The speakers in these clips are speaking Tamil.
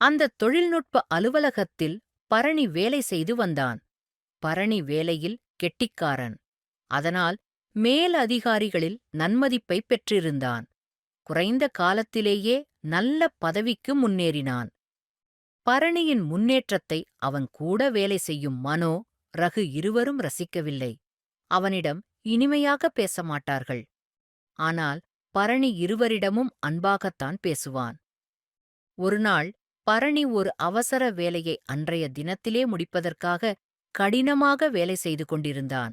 அந்த தொழில்நுட்ப அலுவலகத்தில் பரணி வேலை செய்து வந்தான். பரணி வேலையில் கெட்டிக்காரன். அதனால் மேல் அதிகாரிகளில் நன்மதிப்பை பெற்றிருந்தான். குறைந்த காலத்திலேயே நல்ல பதவிக்கு முன்னேறினான். பரணியின் முன்னேற்றத்தை அவன் கூட வேலை செய்யும் மனோ ரகு இருவரும் ரசிக்கவில்லை. அவனிடம் இனிமையாக பேச மாட்டார்கள் ஆனால் பரணி இருவரிடமும் அன்பாகத்தான் பேசுவான். ஒருநாள் பரணி ஒரு அவசர வேலையை அன்றைய தினத்திலே முடிப்பதற்காக கடினமாக வேலை செய்து கொண்டிருந்தான்.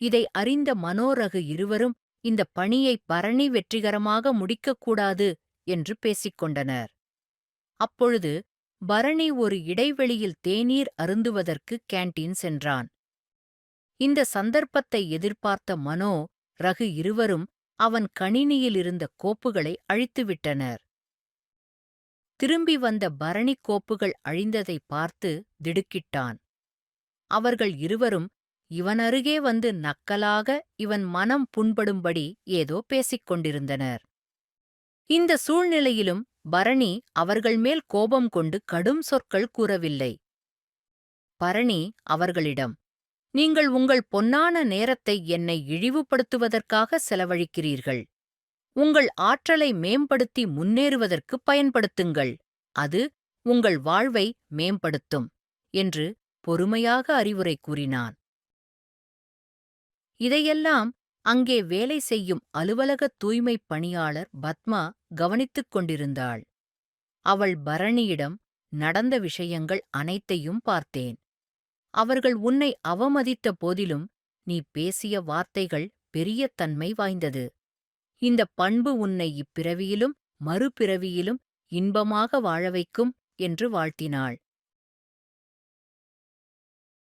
இதை அறிந்த மனோரகு இருவரும் இந்த பணியை பரணி வெற்றிகரமாக முடிக்கக்கூடாது என்று பேசிக்கொண்டனர் அப்பொழுது பரணி ஒரு இடைவெளியில் தேநீர் அருந்துவதற்கு கேண்டீன் சென்றான். இந்த சந்தர்ப்பத்தை எதிர்பார்த்த மனோ ரகு இருவரும் அவன் கணினியில் இருந்த கோப்புகளை அழித்துவிட்டனர். திரும்பி வந்த பரணிக் கோப்புகள் அழிந்ததை பார்த்து திடுக்கிட்டான். அவர்கள் இருவரும் இவனருகே வந்து நக்கலாக இவன் மனம் புண்படும்படி ஏதோ பேசிக் கொண்டிருந்தனர். இந்த சூழ்நிலையிலும் பரணி அவர்கள் மேல் கோபம் கொண்டு கடும் சொற்கள் கூறவில்லை. பரணி அவர்களிடம் நீங்கள் உங்கள் பொன்னான நேரத்தை என்னை இழிவுபடுத்துவதற்காக செலவழிக்கிறீர்கள். உங்கள் ஆற்றலை மேம்படுத்தி முன்னேறுவதற்கு பயன்படுத்துங்கள். அது உங்கள் வாழ்வை மேம்படுத்தும் என்று பொறுமையாக அறிவுரை கூறினான். இதையெல்லாம் அங்கே வேலை செய்யும் அலுவலகத் தூய்மைப் பணியாளர் பத்மா கவனித்துக் கொண்டிருந்தாள். அவள் பரணியிடம் நடந்த விஷயங்கள் அனைத்தையும் பார்த்தேன். அவர்கள் உன்னை அவமதித்த போதிலும் நீ பேசிய வார்த்தைகள் பெரிய தன்மை வாய்ந்தது. இந்த பண்பு உன்னை இப்பிறவியிலும் மறுபிறவியிலும் இன்பமாக வாழ வைக்கும் என்று வாழ்த்தினாள்.